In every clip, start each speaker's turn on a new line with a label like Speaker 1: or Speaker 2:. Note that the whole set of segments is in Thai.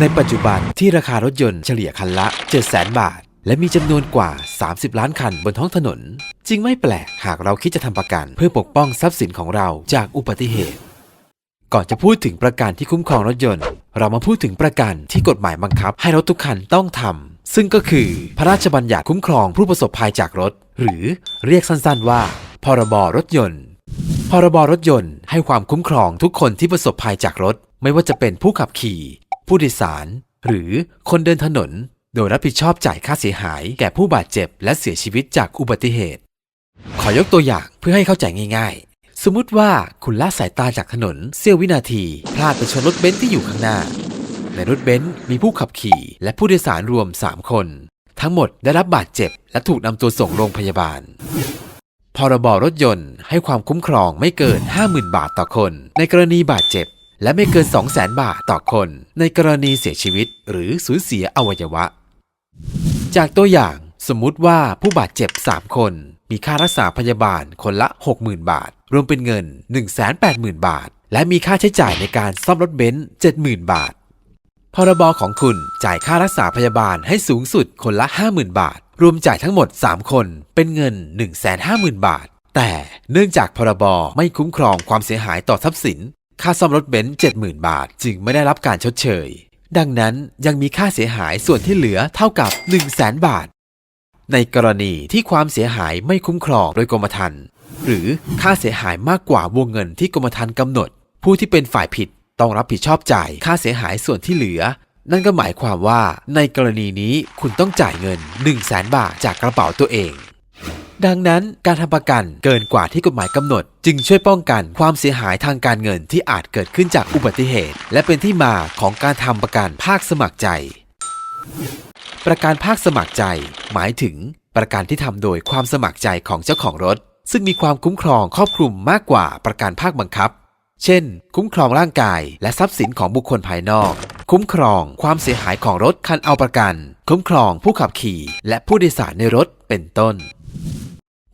Speaker 1: ในปัจจุบันที่ราคารถยนต์เฉลี่ยคันละ 700,000 บาท และมีจำนวนกว่า 30 ล้านคันบนท้องถนน จึงไม่แปลกหากเราคิดจะทำประกัน เพื่อปกป้องทรัพย์สินของเราจากอุบัติเหตุ ก่อนจะพูดถึงประกันที่คุ้มครองรถยนต์ เรามาพูดถึงประกันที่กฎหมายบังคับ ให้รถทุกคันต้องทำซึ่งก็คือพระราชบัญญัติคุ้มครองผู้ประสบภัยจากรถ หรือเรียกสั้นๆว่า พรบรถยนต์พรบรถยนต์ให้ความคุ้มครองทุกคนที่ประสบภัยจากรถ ไม่ว่าจะเป็นผู้ขับขี่ ผู้โดยสาร หรือคนเดินถนน โดยรับผิดชอบจ่ายค่าเสียหายแก่ผู้บาดเจ็บและเสียชีวิตจากอุบัติเหตุ ขอยกตัวอย่างเพื่อให้เข้าใจง่าย ๆ สมมุติว่าคุณละสายตาจากถนนเสี้ยววินาที พลาดไปชนรถเบนซ์ที่อยู่ข้างหน้า ในรถเบนซ์มีผู้ขับขี่ และผู้โดยสารรวม 3 คน ทั้งหมดได้รับบาดเจ็บ และถูกนำตัวส่งโรงพยาบาลพรบรถยนต์ให้ความคุ้มครองไม่เกิน 50,000 บาทต่อคน ในกรณีบาดเจ็บ และไม่เกิน 200,000บาทต่อคน ในกรณีเสียชีวิต หรือสูญเสียอวัยวะ จากตัวอย่างสมมุติว่าผู้บาดเจ็บ 3 คน มีค่ารักษาพยาบาลคนละ 60,000 บาท รวมเป็นเงิน 180,000 บาท และมีค่าใช้จ่ายในการซ่อมรถเบนซ์70,000 บาทพรบของคุณจ่ายค่ารักษาพยาบาลให้สูงสุดคนละ 50,000 บาท รวมจ่ายทั้งหมด 3 คน เป็นเงิน 150,000 บาท แต่เนื่องจากพรบไม่คุ้มครองความเสียหายต่อทรัพย์สิน ค่าซ่อมรถเบนซ์70,000 บาท จึงไม่ได้รับการชดเชย ดังนั้นยังมีค่าเสียหายส่วนที่เหลือเท่ากับ 100,000 บาท ในกรณีที่ความเสียหายไม่คุ้มครองโดยกรมธรรม์หรือค่าเสียหายมากกว่าวงเงินที่กรมธรรม์กำหนด ผู้ที่เป็นฝ่ายผิดต้องรับผิดชอบจ่ายค่าเสียหายส่วนที่เหลือ นั่นก็หมายความว่าในกรณีนี้คุณต้องจ่ายเงิน 1 0 0 0 0แบาทจากกระเป๋าตัวเอง ดังนั้นการทำประกันเกินกว่าที่กฎหมายกำหนด จึงช่วยป้องกันความเสียหายทางการเงินที่อาจเกิดขึ้นจากอุบัติเหตุ และเป็นที่มาของการทำประกันภาคสมัครใจ ประกันภาคสมัครใจ หมายถึงประกันที่ทำโดยความสมัครใจของเจ้าของรถ ซึ่งมีความคุ้มครองครอบคลุมมากกว่าประกันภาคบังคับ เช่น คุ้มครองร่างกาย และทรัพย์สินของบุคคลภายนอก คุ้มครองความเสียหายของรถคันเอาประกัน คุ้มครองผู้ขับขี่ และผู้โดยสารในรถเป็นต้น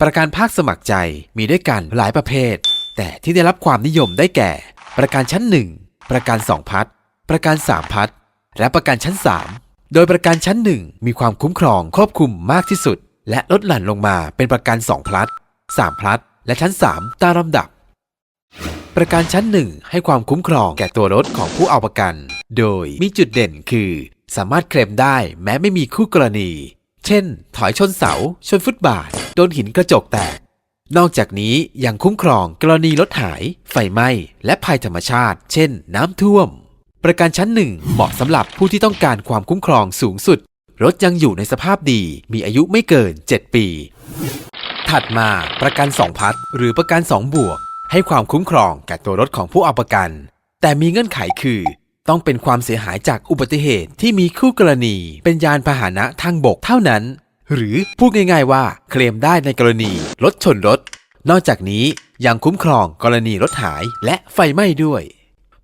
Speaker 1: ประกันภาคสมัครใจมีด้วยกันหลายประเภท แต่ที่ได้รับความนิยมได้แก่ ประกันชั้น 1 ประกัน 2 พัดประกัน 3 พัดและประกันชั้น 3 โดยประกันชั้น 1 มีความคุ้มครองครอบคลุมมากที่สุด และลดหลั่นลงมาเป็นประกัน 2 พลัด 3 พลัด และชั้น 3 ตามลำดับ ประกันชั้น 1 ให้ความคุ้มครองแก่ตัวรถของผู้เอาประกัน โดยมีจุดเด่นคือ สามารถเคลมได้แม้ไม่มีคู่กรณี เช่น ถอยชนเสา ชนฟุตบาท โดนหินกระจกแตก นอกจากนี้ยังคุ้มครองกรณีรถหาย ไฟไหม้ และภัยธรรมชาติ เช่น น้ำท่วม ประกันชั้นหนึ่งเหมาะสำหรับผู้ที่ต้องการความคุ้มครองสูงสุด รถยังอยู่ในสภาพดี มีอายุไม่เกิน 7 ปี ถัดมาประกัน2พัดหรือประกัน2บวก ให้ความคุ้มครองแก่ตัวรถของผู้เอาประกัน แต่มีเงื่อนไขคือต้องเป็นความเสียหายจากอุบัติเหตุที่มีคู่กรณี เป็นยานพาหนะทางบกเท่านั้น หรือพูดง่ายๆว่าเคลมได้ในกรณีรถชนรถ นอกจากนี้ยังคุ้มครองกรณีรถหายและไฟไหม้ด้วย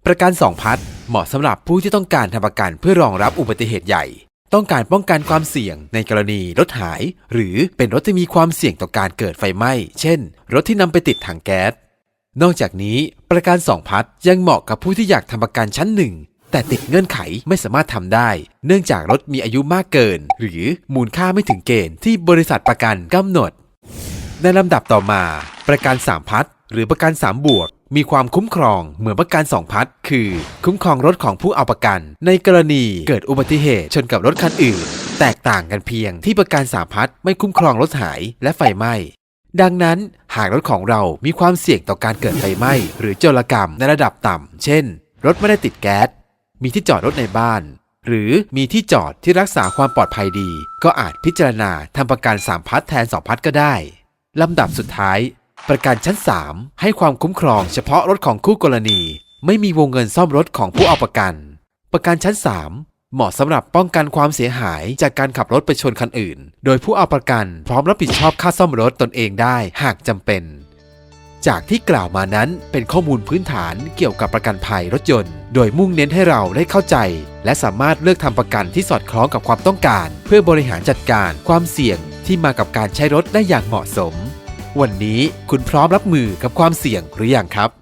Speaker 1: ประกัน2พัดเหมาะสำหรับผู้ที่ต้องการทำประกันเพื่อรองรับอุบัติเหตุใหญ่ ต้องการป้องกันความเสี่ยงในกรณีรถหาย หรือเป็นรถที่มีความเสี่ยงต่อการเกิดไฟไหม้ เช่น รถที่นำไปติดถังแก๊สนอกจากนี้ประกัน2พัดยังเหมาะกับผู้ที่อยากทำประกันชั้นหนึ่ง แต่ติดเงื่อนไขไม่สามารถทำได้ เนื่องจากรถมีอายุมากเกิน หรือมูลค่าไม่ถึงเกณฑ์ที่บริษัทประกันกำหนด ในลำดับต่อมา ประกัน 3 พัดหรือประกัน 3 บวก มีความคุ้มครองเหมือนประกัน 2 พัดคือ คุ้มครองรถของผู้เอาประกัน ในกรณีเกิดอุบัติเหตุชนกับรถคันอื่น แตกต่างกันเพียงที่ประกัน 3 พัดไม่คุ้มครองรถหายและไฟไหม้ดังนั้นหากรถของเรามีความเสี่ยงต่อการเกิดไฟไหม้ หรือโจรกรรมในระดับต่ำ เช่น รถไม่ได้ติดแก๊ส มีที่จอดรถในบ้าน หรือมีที่จอดที่รักษาความปลอดภัยดี ก็อาจพิจารณาทำประกัน 3 พัดแทน 2 พัดก็ได้ลำดับสุดท้าย ประกันชั้น 3 ให้ความคุ้มครองเฉพาะรถของคู่กรณี ไม่มีวงเงินซ่อมรถของผู้เอาประกัน ประกันชั้น 3 เหมาะสำหรับป้องกันความเสียหายจากการขับรถไปชนคันอื่น โดยผู้เอาประกันพร้อมรับผิดชอบค่าซ่อมรถตนเองได้หากจำเป็น จากที่กล่าวมานั้นเป็นข้อมูลพื้นฐานเกี่ยวกับประกันภัยรถยนต์ โดยมุ่งเน้นให้เราได้เข้าใจ และสามารถเลือกทำประกันที่สอดคล้องกับความต้องการ เพื่อบริหารจัดการความเสี่ยงที่มากับการใช้รถได้อย่างเหมาะสม วันนี้คุณพร้อมรับมือกับความเสี่ยงหรือยังครับ